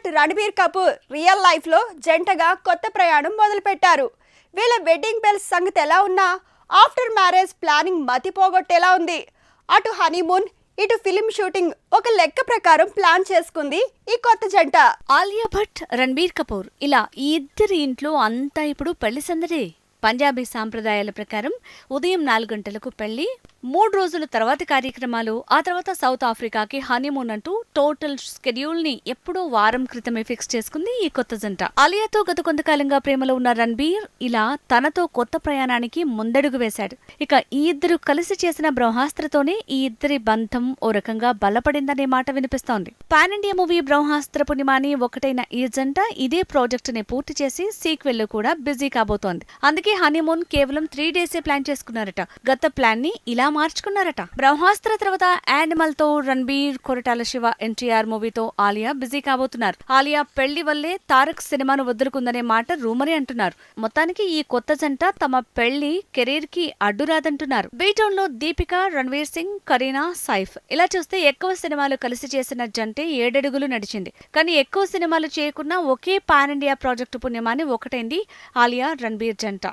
Bhatt Ranbir Kapoor real లైఫ్లో జంటగా కొత్త ప్రయాణం మొదలుపెట్టారు. వీళ్ళ వెడ్డింగ్ బెల్స్ సంగతి ఎలా ఉన్నా ఆఫ్టర్ మ్యారేజ్ ప్లానింగ్ మతి పోగొట్టేలా ఉంది. అటు హనీమూన్ ఇటు ఫిలిం షూటింగ్ ఒక లెక్క ప్రకారం ప్లాన్ చేసుకుంది ఈ కొత్త జంట. ఆలియా భట్ రణబీర్ కపూర్ ఇలా ఈ ఇద్దరి ఇంట్లో అంతా ఇప్పుడు పెళ్ళి సందడే. పంజాబీ సాంప్రదాయాల ప్రకారం ఉదయం నాలుగు గంటలకు పెళ్ళి మూడు రోజుల తర్వాత కార్యక్రమాలు ఆ తర్వాత సౌత్ ఆఫ్రికాకి హనీమూన్ అంటూ టోటల్ స్కెడ్యూల్ని ఎప్పుడో వారం క్రితమే ఫిక్స్ చేసుకుంది ఈ కొత్త జంట. అలియాతో గత కొంతకాలంగా ప్రేమలో ఉన్న రణబీర్ ఇలా తనతో కొత్త ప్రయాణానికి ముందడుగు వేశాడు. ఇక ఈ ఇద్దరు కలిసి చేసిన బ్రహ్మాస్త్రతోనే ఈ ఇద్దరి బంధం ఓ రకంగా బలపడిందనే మాట వినిపిస్తోంది. పాన్ ఇండియా మూవీ బ్రహ్మాస్త్ర పుణ్యమాని ఒకటైన ఈ జంట ఇదే ప్రాజెక్ట్ని పూర్తి చేసి సీక్వెల్ కూడా బిజీ కాబోతోంది. అందుకే హనీమూన్ కేవలం త్రీ డేసే ప్లాన్ చేసుకున్నారట. గత ప్లాన్ని ఇలా మార్చుకున్నారట. బ్రహ్మాస్త్ర తర్వాత యానిమల్తో రణబీర్ కొరటాల శివ ఎన్టీఆర్ మూవీతో ఆలియా బిజీ కాబోతున్నారు. ఆలియా పెళ్ళి వల్లే తారక్ సినిమాను వదులుకుందనే మాట రూమరే అంటున్నారు. మొత్తానికి ఈ కొత్త జంట తమ పెళ్ళి కెరీర్కి అడ్డురాదంటున్నారు బీటౌన్లో దీపిక రణ్వీర్ సింగ్ కరీనా సైఫ్. ఇలా చూస్తే ఎక్కువ సినిమాలు కలిసి చేసిన జంటే ఏడడుగులు నడిచింది. కానీ ఎక్కువ సినిమాలు చేయకున్నా ఒకే పాన్ ఇండియా ప్రాజెక్టు పుణ్యమాని ఒకటైంది ఆలియా రణబీర్ జంట.